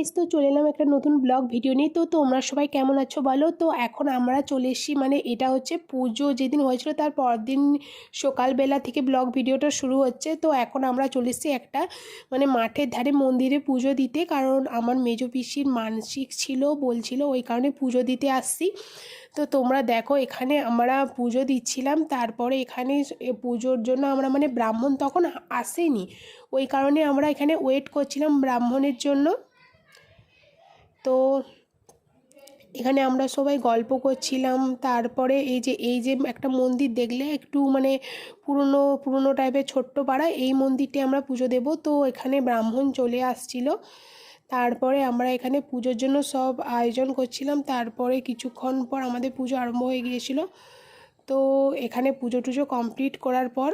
Guys তো চলে এলাম একটা নতুন ব্লগ ভিডিও নিয়ে। তো তোমরা সবাই কেমন আছো বলো? তো এখন আমরা চলে এসেছি মানে এটা হচ্ছে পুজো যেদিন হয়েছিল, তার পরের দিন সকালবেলা থেকে ব্লগ ভিডিওটা শুরু হচ্ছে। তো এখন আমরা চলে এসেছি একটা মানে মাঠের ধারে মন্দিরে পুজো দিতে। কারণ আমার মেজো পিসির মানসিক ছিল, বলছিল ওই কারণে পুজো দিতে আসছি। তো তোমরা দেখো, এখানে আমরা পুজো দিচ্ছিলাম। তারপরে এখানে পুজোর জন্য আমরা মানে ব্রাহ্মণ তখন আসেনি। ওই কারণে আমরা এখানে ওয়েট করছিলাম ব্রাহ্মণের জন্য। তো এখানে আমরা সবাই গল্প করছিলাম। তারপরে এই যে এই যে একটা মন্দির দেখলে একটু মানে পুরনো পুরনো টাইপের ছোট্ট পাড়া, এই মন্দিরটি আমরা পুজো দেব। তো এখানে ব্রাহ্মণ চলে আসছিল। তারপরে আমরা এখানে পুজোর জন্য সব আয়োজন করছিলাম। তারপরে কিছুক্ষণ পর আমাদের পুজো আরম্ভ হয়ে গিয়েছিল। তো এখানে পুজো টুজো কমপ্লিট করার পর.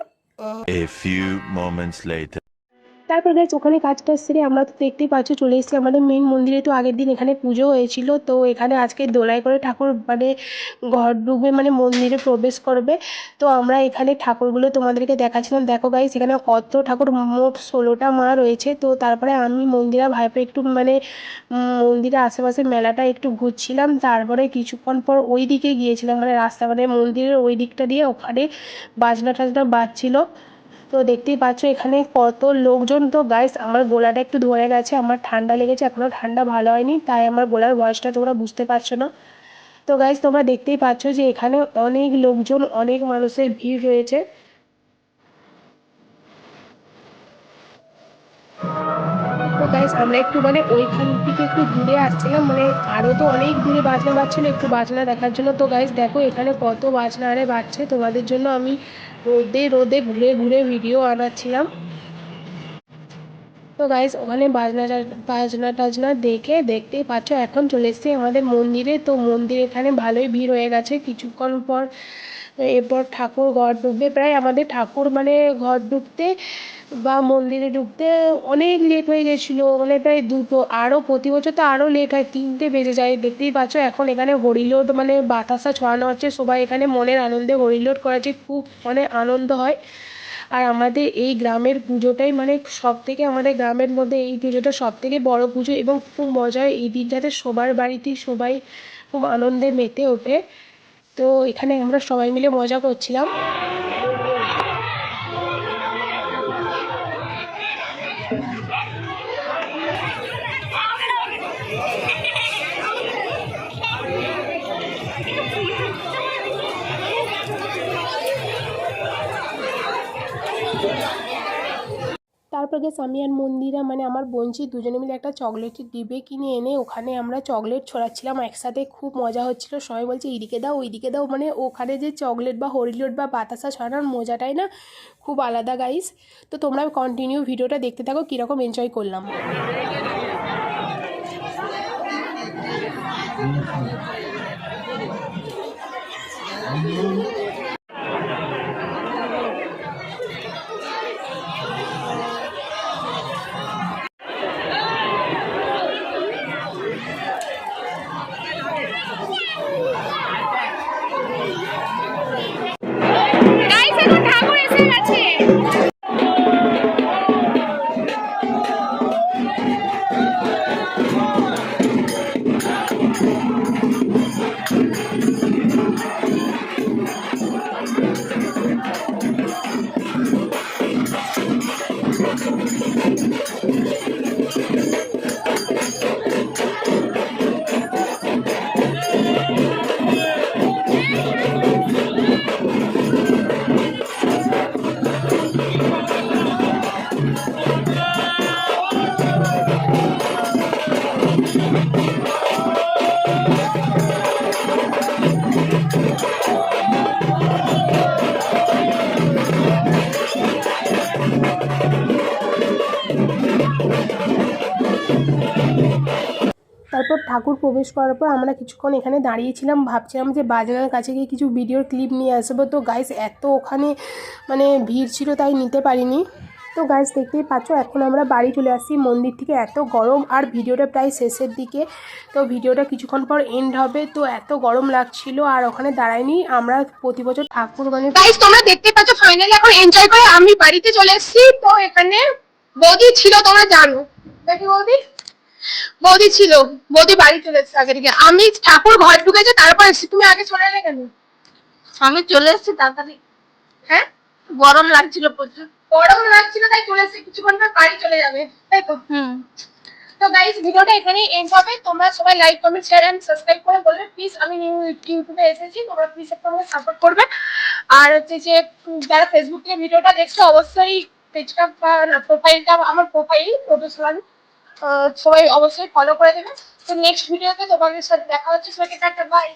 তারপর গাছ ওখানে কাজটা সেরে আমরা তো দেখতেই পাচ্ছ, চলে এসেছি আমাদের মেন মন্দিরে। তো আগের দিন এখানে পুজো হয়েছিল, তো এখানে আজকে দোলায় করে ঠাকুর মানে ঘর ঢুকবে মানে মন্দিরে প্রবেশ করবে। তো আমরা এখানে ঠাকুরগুলো তোমাদেরকে দেখাচ্ছিলাম। দেখো গাইস এখানে কত ঠাকুর, মোট ষোলোটা মা রয়েছে। তো তারপরে আমি মন্দিরা ভাইপো একটু মানে মন্দিরের আশেপাশে মেলাটা একটু ঘুরছিলাম। তারপরে কিছুক্ষণ পর ওই দিকে গিয়েছিলাম মানে রাস্তা মানে মন্দিরের ওই দিকটা দিয়ে ওখানে বাজনা টাজনা বাজছিল। তো দেখতেই পাচ্ছ, এখানে কত লোকজন। তো গাইস আমার গলাটা একটু ধরে গেছে, আমার ঠান্ডা লেগেছে এখনও ঠান্ডা ভালো হয়নি, তাই আমার গলার ভয়েসটা তোমরা বুঝতে পারছ না। তো গাইস তোমরা দেখতেই পাচ্ছ যে এখানে অনেক লোকজন, অনেক মানুষের ভিড় রয়েছে। তো গাইস আমরা একটু মানে ওইখান থেকে একটু দূরে আসছিলাম মানে আরও তো অনেক দূরে বাজনা বাজছিল, একটু বাজনা দেখার জন্য। তো গাইস দেখো এখানে কত বাজনা আরে বাজছে, তোমাদের জন্য আমি রোদে রোদে ঘুরে ঘুরে ভিডিও আনাচ্ছিলাম তো গাইস ওখানে বাজনা বাজনা টাজনা দেখে দেখতেই পাচ্ছ, এখন চলে এসেছি আমাদের মন্দিরে। তো মন্দির এখানে ভালোই ভিড় হয়ে গেছে, কিছুক্ষণ পর এরপর ঠাকুর ঘর ঢুকবে। প্রায় আমাদের ঠাকুর মানে ঘর ঢুকতে বা মন্দিরে ঢুকতে অনেক লেট হয়ে গেছিল মানে প্রায় দুটো আরও প্রতি বছর তো আরও লেট হয়, তিনটে বেজে যায়, দেখতেই পাচ্ছ এখন এখানে হরিলোট মানে বাতাসা ছড়ানো হচ্ছে, সবাই এখানে মনের আনন্দে হরিলোট করাচ্ছে, খুব মানে আনন্দ হয়। আর আমাদের এই গ্রামের পুজোটাই মানে সব থেকে আমাদের গ্রামের মধ্যে এই পুজোটা সব থেকে বড় পুজো এবং খুব মজা হয়, এই দিনটাতে সবার বাড়িতেই সবাই খুব আনন্দে মেতে ওঠে। তো এখানে আমরা সবাই মিলে মজা করছিলাম। তারপর গেছে আমি আর মন্দিরা মানে আমার বোনঝি দুজনে মিলে একটা চকলেটের ডিবে কিনে এনে, ওখানে আমরা চকলেট ছড়াচ্ছিলাম, একসাথে খুব মজা হচ্ছিল। সবাই বলছে, এইদিকে দাও, ওইদিকে দাও। মানে ওখানে যে চকলেট বা হরিলোট বা বাতাসা ছড়ানোর মজাটাই না, খুব আলাদা গাইস তো তোমরা কন্টিনিউ ভিডিওটা দেখতে থাকো, কীরকম এনজয় করলাম। ঠাকুর প্রবেশ করার পর আমরা কিছুক্ষণ এখানে দাঁড়িয়েছিলাম। ভাবছিলাম যে বাজারের কাছে গিয়ে কিছু ভিডিওর ক্লিপ নিয়ে আসব। তো গাইস এত ওখানে মানে ভিড় ছিল তাই নিতে পারিনি। তো গাইস দেখতেই পাচ্ছ, এখন আমরা বাড়ি চলে আসছি মন্দির থেকে। এত গরম আর ভিডিওটা প্রায় শেষের দিকে। তো ভিডিওটা কিছুক্ষণ পর এন্ড হবে। তো এত গরম লাগছিল আর ওখানে দাঁড়াইনি আমরা প্রতি বছর ঠাকুর মানে গাইস তোমরা দেখতে পাচ্ছ ফাইনালি এখন এনজয় করে আমি বাড়িতে চলে এসেছি। তো এখানে বৌদি ছিল, তোমরা জানো। নাকি বৌদি। বৌদি ছিল বৌদি বাড়ি চলে এসেছে আগে থেকে। আমি ঠাকুর ঘর ঢুকেছে তারপর এসেছি। তুমি আগে চলে এলে কেন? আমি চলে এসেছি তাড়াতাড়ি। হ্যাঁ? গরম লাগছিল প্রচুর। গরম লাগছিল তাই চলে এসেছি। কিছুক্ষণ পর বাড়ি চলে যাবে তাই তো? হুম। তো গাইস ভিডিওটা এখানেই এন্ড হবে। তোমরা সবাই like comment share and subscribe করে বলবে প্লিজ আমি নিউ ইউটিউবে এসেছি তোমরা প্লিজ একটু আমাকে সাপোর্ট করবে। আর হচ্ছে যে যারা ফেসবুক থেকে ভিডিওটা দেখছ অবশ্যই পেজটা বা প্রোফাইলটা আমার প্রোফাইল প্রফেশনাল সবাই অবশ্যই ফলো করে দেবে। তো নেক্সট ভিডিওতে তোমাদের সাথে দেখা হচ্ছে। সবাইকে টাটা বাই